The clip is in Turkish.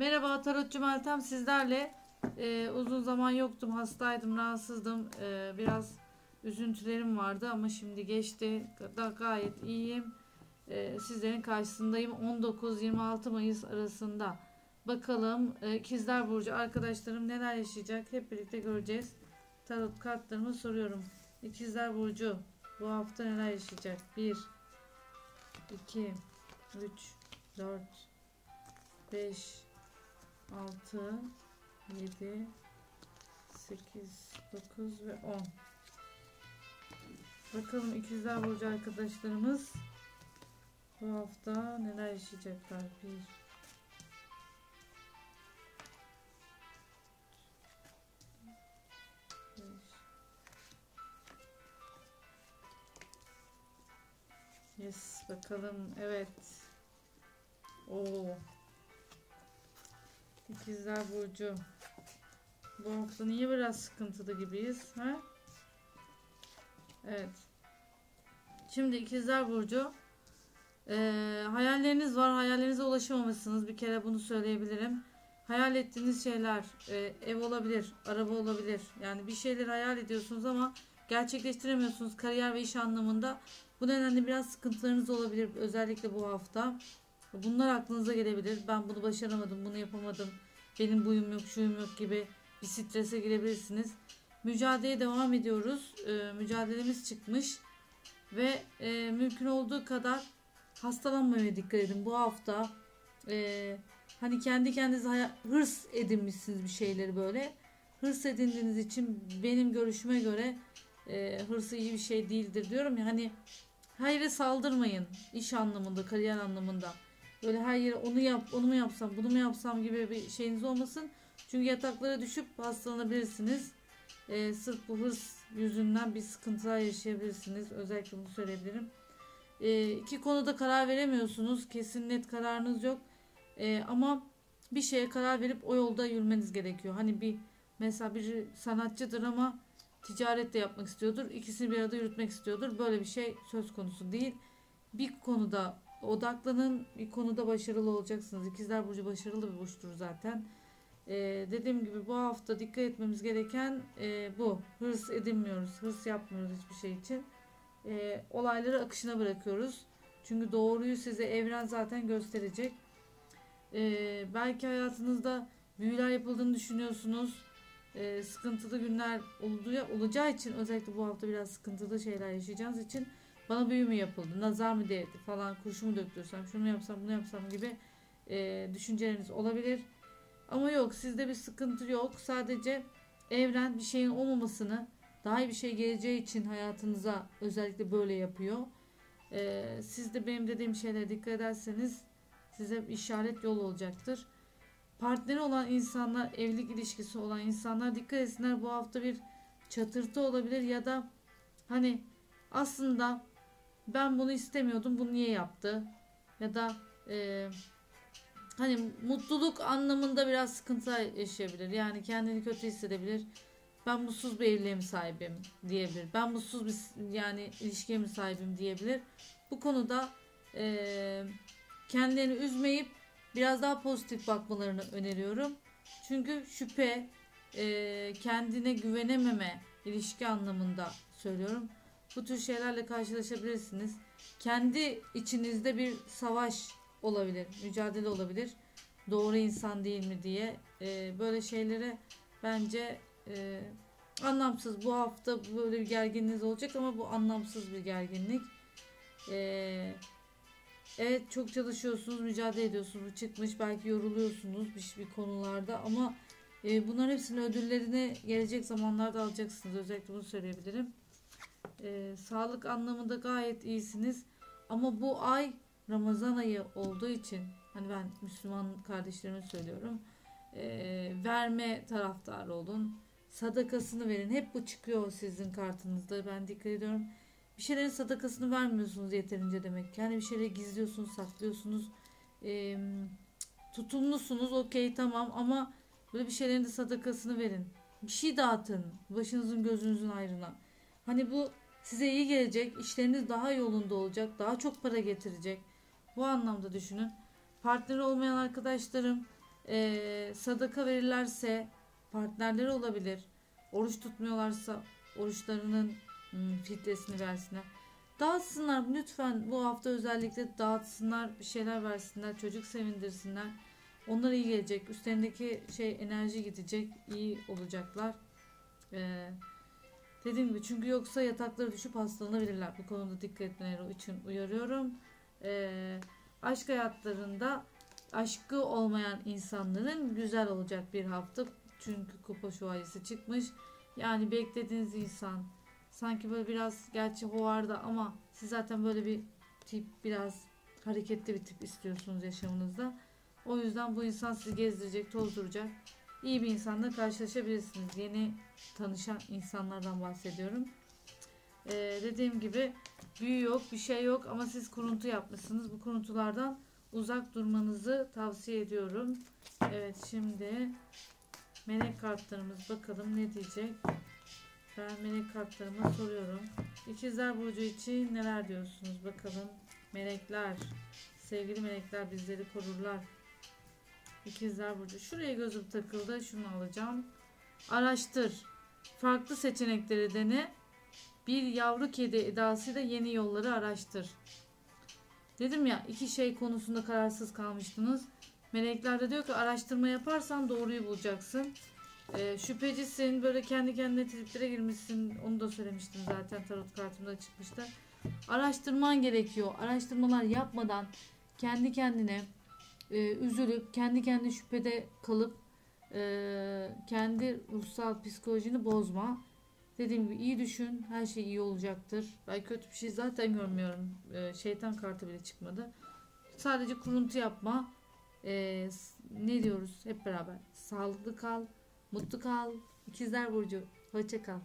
Merhaba Tarotçu Meltem sizlerle. Ee, uzun zaman yoktum, hastaydım, rahatsızdım. Ee, biraz üzüntülerim vardı ama şimdi geçti. Da gayet iyiyim. Ee, sizlerin karşısındayım 19-26 Mayıs arasında. Bakalım e, İkizler Burcu arkadaşlarım neler yaşayacak hep birlikte göreceğiz. Tarot kartlarımı soruyorum. İkizler Burcu bu hafta neler yaşayacak? 1 2 3 4 5 6 7 8 9 ve 10 Bakalım ikizler burcu arkadaşlarımız bu hafta neler yaşayacaklar? 1 Yes bakalım evet. Oo. İkizler Burcu. Bu hafta niye biraz sıkıntılı gibiyiz? Ha? Evet. Şimdi İkizler Burcu. Ee, hayalleriniz var. Hayallerinize ulaşamamışsınız. Bir kere bunu söyleyebilirim. Hayal ettiğiniz şeyler e, ev olabilir, araba olabilir. Yani bir şeyler hayal ediyorsunuz ama gerçekleştiremiyorsunuz kariyer ve iş anlamında. Bu nedenle biraz sıkıntılarınız olabilir özellikle bu hafta. Bunlar aklınıza gelebilir. Ben bunu başaramadım, bunu yapamadım. Benim buyum yok, şuyum yok gibi bir strese girebilirsiniz. Mücadeleye devam ediyoruz. Ee, mücadelemiz çıkmış. Ve e, mümkün olduğu kadar hastalanmamaya dikkat edin. Bu hafta e, hani kendi kendinize hırs edinmişsiniz bir şeyleri böyle. Hırs edindiğiniz için benim görüşüme göre e, hırsı iyi bir şey değildir diyorum ya hani hayır saldırmayın iş anlamında kariyer anlamında böyle her yere onu yap onu mu yapsam bunu mu yapsam gibi bir şeyiniz olmasın. Çünkü yataklara düşüp hastalanabilirsiniz. E, sırf bu hırs yüzünden bir sıkıntılar yaşayabilirsiniz. Özellikle bunu söyleyebilirim. E, iki konuda karar veremiyorsunuz. Kesin net kararınız yok. E, ama bir şeye karar verip o yolda yürümeniz gerekiyor. Hani bir mesela bir sanatçıdır ama ticaret de yapmak istiyordur. İkisini bir arada yürütmek istiyordur. Böyle bir şey söz konusu değil. Bir konuda odaklanın, bir konuda başarılı olacaksınız. İkizler Burcu başarılı bir burçtur zaten. Ee, dediğim gibi bu hafta dikkat etmemiz gereken e, bu. Hırs edinmiyoruz, hırs yapmıyoruz hiçbir şey için. E, olayları akışına bırakıyoruz. Çünkü doğruyu size evren zaten gösterecek. E, belki hayatınızda büyüler yapıldığını düşünüyorsunuz e, sıkıntılı günler olacağı, olacağı için özellikle bu hafta biraz sıkıntılı şeyler yaşayacağınız için bana büyü mü yapıldı, nazar mı değdi falan, kurşu mu döktürsem, şunu yapsam, bunu yapsam gibi e, düşünceleriniz olabilir. Ama yok sizde bir sıkıntı yok. Sadece evren bir şeyin olmamasını daha iyi bir şey geleceği için hayatınıza özellikle böyle yapıyor. Ee, siz de benim dediğim şeylere dikkat ederseniz size işaret yol olacaktır partneri olan insanlar, evlilik ilişkisi olan insanlar dikkat etsinler. Bu hafta bir çatırtı olabilir ya da hani aslında ben bunu istemiyordum, bunu niye yaptı? Ya da e, hani mutluluk anlamında biraz sıkıntı yaşayabilir. Yani kendini kötü hissedebilir. Ben mutsuz bir evliliğe mi sahibim diyebilir. Ben mutsuz bir yani ilişkiye mi sahibim diyebilir. Bu konuda e, kendilerini üzmeyip biraz daha pozitif bakmalarını öneriyorum. Çünkü şüphe, e, kendine güvenememe ilişki anlamında söylüyorum. Bu tür şeylerle karşılaşabilirsiniz. Kendi içinizde bir savaş olabilir, mücadele olabilir. Doğru insan değil mi diye. E, böyle şeylere bence e, anlamsız. Bu hafta böyle bir gerginliğiniz olacak ama bu anlamsız bir gerginlik. Eee Evet çok çalışıyorsunuz, mücadele ediyorsunuz. Çıkmış belki yoruluyorsunuz bir, bir konularda ama e, bunların hepsinin ödüllerini gelecek zamanlarda alacaksınız. Özellikle bunu söyleyebilirim. E, sağlık anlamında gayet iyisiniz. Ama bu ay Ramazan ayı olduğu için hani ben Müslüman kardeşlerime söylüyorum. E, verme taraftarı olun. Sadakasını verin. Hep bu çıkıyor sizin kartınızda. Ben dikkat ediyorum bir şeylerin sadakasını vermiyorsunuz yeterince demek. Yani bir şeyleri gizliyorsunuz, saklıyorsunuz. E, tutumlusunuz okey tamam ama böyle bir şeylerin de sadakasını verin. Bir şey dağıtın başınızın gözünüzün ayrına. Hani bu size iyi gelecek, işleriniz daha yolunda olacak, daha çok para getirecek. Bu anlamda düşünün. Partneri olmayan arkadaşlarım e, sadaka verirlerse partnerleri olabilir. Oruç tutmuyorlarsa oruçlarının hmm, filtresini versinler. Dağıtsınlar lütfen bu hafta özellikle dağıtsınlar bir şeyler versinler çocuk sevindirsinler. Onlar iyi gelecek. Üstlerindeki şey enerji gidecek. iyi olacaklar. Ee, dediğim gibi çünkü yoksa yatakları düşüp hastalanabilirler. Bu konuda dikkat etmeleri için uyarıyorum. Ee, aşk hayatlarında aşkı olmayan insanların güzel olacak bir hafta. Çünkü kupa şövalyesi çıkmış. Yani beklediğiniz insan sanki böyle biraz gerçi hovarda ama siz zaten böyle bir tip biraz hareketli bir tip istiyorsunuz yaşamınızda. O yüzden bu insan sizi gezdirecek, tozduracak. İyi bir insanla karşılaşabilirsiniz. Yeni tanışan insanlardan bahsediyorum. Ee, dediğim gibi büyü yok, bir şey yok ama siz kuruntu yapmışsınız. Bu kuruntulardan uzak durmanızı tavsiye ediyorum. Evet şimdi melek kartlarımız bakalım ne diyecek. Ben melek kartlarıma soruyorum. İkizler Burcu için neler diyorsunuz bakalım. Melekler, sevgili melekler bizleri korurlar. İkizler Burcu. Şuraya gözüm takıldı. Şunu alacağım. Araştır. Farklı seçenekleri dene. Bir yavru kedi edasıyla yeni yolları araştır. Dedim ya iki şey konusunda kararsız kalmıştınız. Melekler de diyor ki araştırma yaparsan doğruyu bulacaksın. Ee, şüphecisin böyle kendi kendine triplere girmişsin. Onu da söylemiştim zaten tarot kartımda çıkmıştı. Araştırman gerekiyor. Araştırmalar yapmadan kendi kendine e, üzülüp kendi kendine şüphede kalıp e, kendi ruhsal psikolojini bozma. Dediğim gibi iyi düşün. Her şey iyi olacaktır. Ben kötü bir şey zaten görmüyorum. E, şeytan kartı bile çıkmadı. Sadece kuruntu yapma. E, ne diyoruz hep beraber? Sağlıklı kal, mutlu kal. İkizler Burcu. Hoşça kal.